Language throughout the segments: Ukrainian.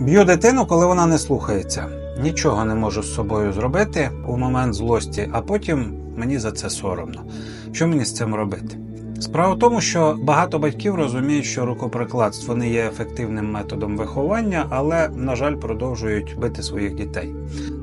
Б'ю дитину, коли вона не слухається. Нічого не можу з собою зробити у момент злості, а потім мені за це соромно. Що мені з цим робити? Справа в тому, що багато батьків розуміють, що рукоприкладство не є ефективним методом виховання, але, на жаль, продовжують бити своїх дітей.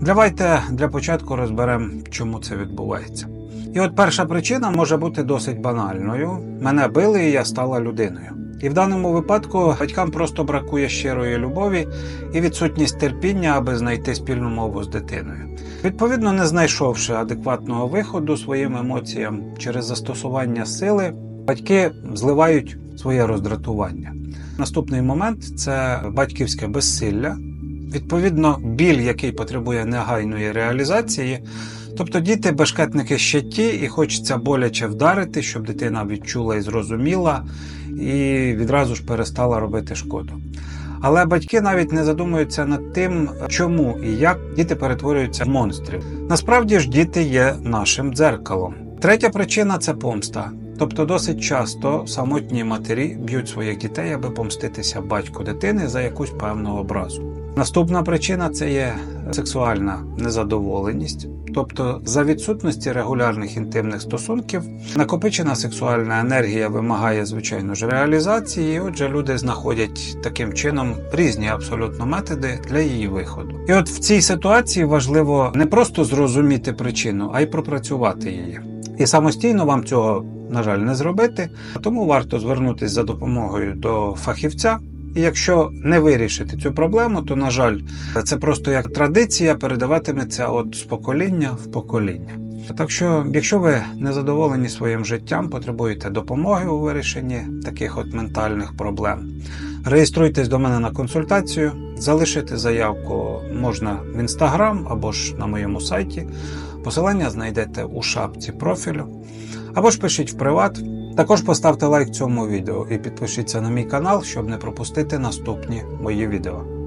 Давайте для початку розберемо, чому це відбувається. І от перша причина може бути досить банальною: мене били, і я стала людиною. І в даному випадку батькам просто бракує щирої любові і відсутність терпіння, аби знайти спільну мову з дитиною. Відповідно, не знайшовши адекватного виходу своїм емоціям через застосування сили, батьки зливають своє роздратування. Наступний момент це батьківське безсилля. Відповідно, біль, який потребує негайної реалізації. Тобто діти бешкетники ще ті, і хочеться боляче вдарити, щоб дитина відчула і зрозуміла, і відразу ж перестала робити шкоду. Але батьки навіть не задумуються над тим, чому і як діти перетворюються в монстрів. Насправді ж діти є нашим дзеркалом. Третя причина це помста. Тобто досить часто самотні матері б'ють своїх дітей, аби помститися батьку дитини за якусь певну образу. Наступна причина це є сексуальна незадоволеність. Тобто, за відсутності регулярних інтимних стосунків, накопичена сексуальна енергія вимагає, звичайно ж, реалізації. і Отже, люди знаходять таким чином різні абсолютно методи для її виходу. І от в цій ситуації важливо не просто зрозуміти причину, а й пропрацювати її. І самостійно вам цього, на жаль, не зробити, тому варто звернутися за допомогою до фахівця. І якщо не вирішити цю проблему, то, на жаль, це просто як традиція передаватиметься от з покоління в покоління. Так що, якщо ви не задоволені своїм життям, потребуєте допомоги у вирішенні таких от ментальних проблем, реєструйтесь до мене на консультацію, залишити заявку можна в інстаграм або ж на моєму сайті. Посилання знайдете у шапці профілю, або ж пишіть в приват. Також поставте лайк цьому відео і підпишіться на мій канал, щоб не пропустити наступні мої відео.